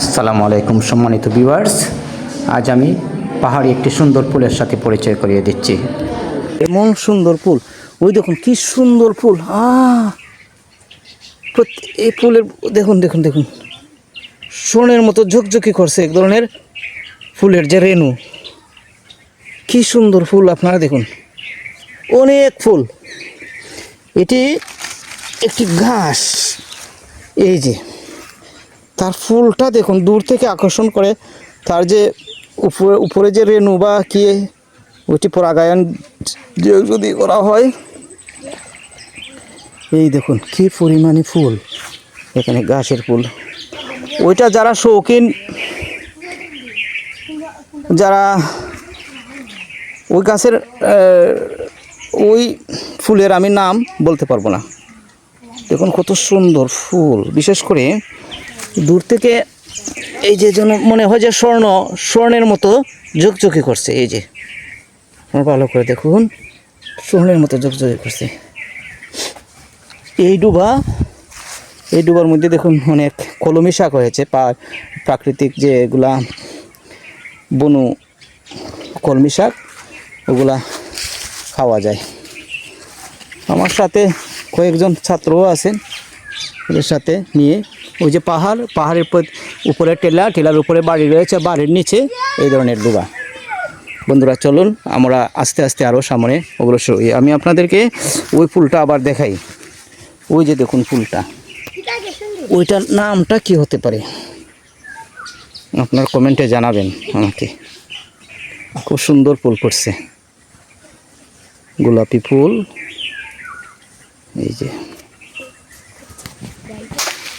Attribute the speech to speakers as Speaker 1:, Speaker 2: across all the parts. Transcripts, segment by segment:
Speaker 1: আসসালামু আলাইকুম সম্মানিত ভিউয়ার্স। আজ আমি পাহাড়ি একটি সুন্দর ফুলের সাথে পরিচয় করিয়ে দিচ্ছি।
Speaker 2: এমন সুন্দর ফুল। ওই দেখুন, কি সুন্দর ফুল। প্রত- এই ফুলের দেখুন দেখুন দেখুন। সোনের মতো ঝকঝকি করছে এক ধরনের ফুলের যে রেণু। কি সুন্দর ফুল আপনারা দেখুন। অনেক ফুল। এটি একটি ঘাস। এই যে। তার ফুলটা দেখুন, দূর থেকে আকর্ষণ করে। তার যে উপরে উপরে যে রেণু বা কি, ওইটি পরাগায়ন যদি করা হয়। এই দেখুন, কি পরিমাণে ফুল, এখানে গাছের ফুল। ওইটা যারা শৌখিন, যারা ওই গাছের ওই ফুলের আমি নাম বলতে পারব না। দেখুন কত সুন্দর ফুল, বিশেষ করে দূর থেকে এই যে যেন মনে হয় যে স্বর্ণ, স্বর্ণের মতো ঝকঝকি করছে, এই যে। ভালো করে দেখুন, স্বর্ণের মতো ঝকঝকি করছে। এই ডুবা, এই ডুবার মধ্যে দেখুন অনেক কলমি শাক হয়েছে প্রাকৃতিক যে এগুলা বনু কলমি শাক, ওগুলা খাওয়া যায়। আমার সাথে কয়েকজন ছাত্রও আছেন, ওদের সাথে নিয়ে ওই যে পাহাড়, পাহাড়ের উপর- টেলা, টেলার উপরে বাড়ি রয়েছে, বাড়ির নিচে। এই ধরনের ডুবা। বন্ধুরা, চলুন, আমরা আস্তে আস্তে আরও সামনে অগ্রসর হই। আমি আপনাদেরকে ওই ফুলটা আবার দেখাই। ওই যে দেখুন ফুলটা। ওইটার নামটা কি হতে পারে? আপনার কমেন্টে জানাবেন আমাকে। খুব সুন্দর ফুল করছে। গোলাপি ফুল। এই যে।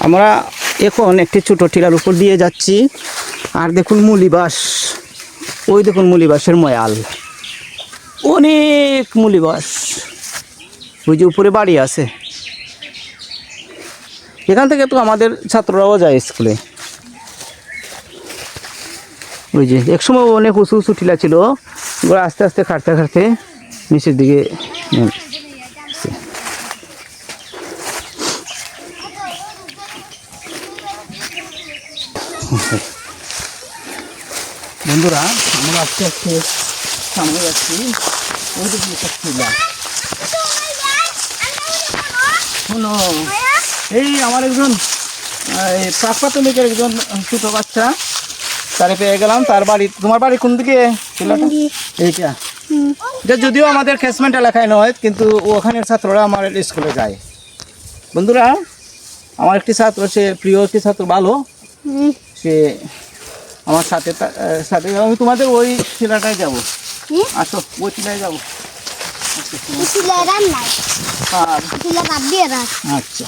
Speaker 2: আমরা এখন একটি ছোটো টিলার উপর দিয়ে যাচ্ছি। আর দেখুন মুলিবাস। ওই দেখুন মুলিবাসের ময়াল। অনেক মুলিবাস। ওই যে উপরে বাড়ি আছে। এখান থেকে তো আমাদের ছাত্ররাও যায় স্কুলে। ওই যে, একসময় অনেক উঁচু উঁচু টিলা ছিল। ওরা আস্তে আস্তে খাটতে খাটতে নিচের দিকে বন্ধুরা আমরা আস্তে আস্তে সামনে যাচ্ছি। ওই দিকে সব শোনো এই আমার একজন প্রাক একজন ছোট বাচ্চা তারে পেয়ে গেলাম। তার বাড়ি তোমার বাড়ি কোন দিকে? এইটা। এটা যদিও আমাদের খেসমেন্ট এলাকায় নয় কিন্তু ওখানের ছাত্ররা আমার স্কুলে যায়। বন্ধুরা আমার একটি ছাত্র সে প্রিয় একটি ছাত্র ভালো সে আমার সাথে সাথে আমি তোমাদের ওই শিলাটায় যাব। আসো ওই শিলায় যাব।
Speaker 1: আচ্ছা।